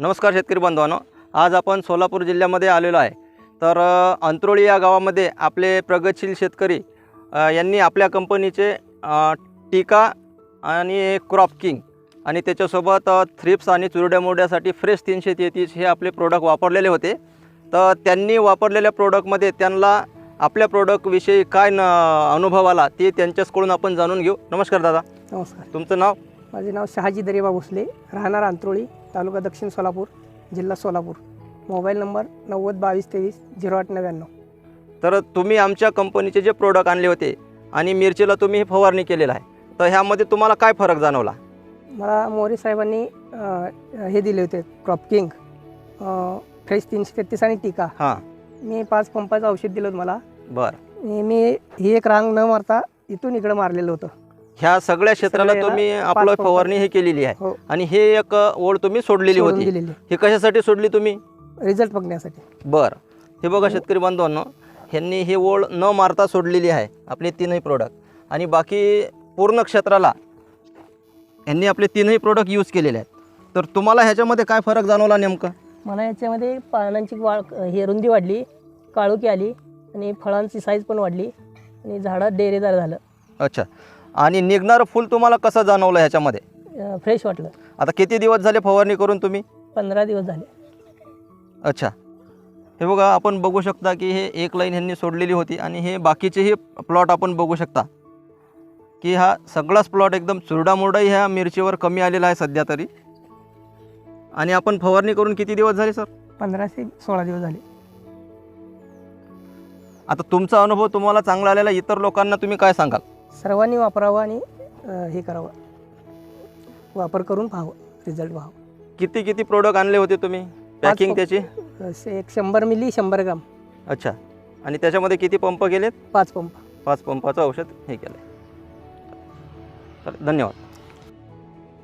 नमस्कार शेतकरी बांधवांनो. आज आपण सोलापूर जिल्ह्यामध्ये आलेलो आहे. तर अंत्रोळी या गावामध्ये आपले प्रगतशील शेतकरी यांनी आपल्या कंपनीचे टीका आणि क्रॉप किंग आणि त्याच्यासोबत थ्रिप्स आणि चुरड्या मुरड्यासाठी फ्रेश तीनशे तेहतीस हे आपले प्रोडक्ट वापरलेले होते. तर त्यांनी वापरलेल्या प्रोडक्टमध्ये त्यांना आपल्या प्रोडक्टविषयी काय न अनुभव आला ते त्यांच्याचकडून आपण जाणून घेऊ. नमस्कार दादा. नमस्कार. तुमचं नाव? माझे नाव शहाजी दरेबा भोसले. राहणार अंत्रोळी तालुका दक्षिण सोलापूर जिल्हा सोलापूर. मोबाईल नंबर नव्वद बावीस तेवीस झिरो आठ नव्याण्णव. तर तुम्ही आमच्या कंपनीचे जे प्रोडक्ट आणले होते आणि मिरचीला तुम्ही हे फवारणी केलेलं आहे तर ह्यामध्ये तुम्हाला काय फरक जाणवला? मला मोरे साहेबांनी अं, हे दिले होते क्रॉप किंग अं, फ्रेश तीनशे तेहतीस आणि टीका. हां. मी पाच पंपाचं औषध दिलं होतं मला. बरं. आणि मी ही एक रांग न मारता इथून इकडं मारलेलं होतं. ह्या सगळ्या क्षेत्राला सगळ्याला तुम्ही पाच आपलं पंप. फवारणी हे केलेली आहे. हो. आणि हे एक ओळ तुम्ही सोडलेली सोडून होती. दिलेली. हे कशासाठी सोडली तुम्ही? रिझल्ट बघण्यासाठी. बरं. हे बघा शेतकरी बांधवांनो ह्यांनी ही ओळ न मारता सोडलेली आहे आपले तीनही प्रोडक्ट आणि बाकी पूर्ण क्षेत्राला ह्यांनी आपले तीनही प्रोडक्ट यूज केलेले आहेत. तर तुम्हाला ह्याच्यामध्ये काय फरक जाणवला नेमकं? मला याच्यामध्ये पानांची वाढ हे रुंदी वाढली काळोखी आली आणि फळांची साईज पण वाढली आणि झाडं डेरेदार झालं. अच्छा. आणि निघणारं फुल तुम्हाला कसं जाणवलं ह्याच्यामध्ये? फ्रेश वाटलं. आता किती दिवस झाले फवारणी करून तुम्ही? पंधरा दिवस झाले. अच्छा. हे बघा आपण बघू शकता की हे एक लाईन ह्यांनी सोडलेली होती आणि हे बाकीचेही प्लॉट आपण बघू शकता. की हा सगळाच प्लॉट एकदम चुरडामुरडाही ह्या मिरचीवर कमी आलेला आहे सध्या तरी. आणि आपण फवारणी करून किती दिवस झाले सर? पंधरा ते सोळा दिवस झाले. आता तुमचा अनुभव तुम्हाला चांगला आलेला आहे. इतर लोकांना तुम्ही काय सांगाल? सर्वांनी वापरावं आणि अं, हे करावं. वापर करून पाहावं रिझल्ट पाहावं. किती किती प्रोडक्ट आणले होते तुम्ही? Packing pump. त्याची? असे एक शंभर मिली शंभर ग्राम. अच्छा. आणि त्याच्यामध्ये किती पंप गेलेत पाच पंप. पाच पंपाचं औषध हे केलं धन्यवाद.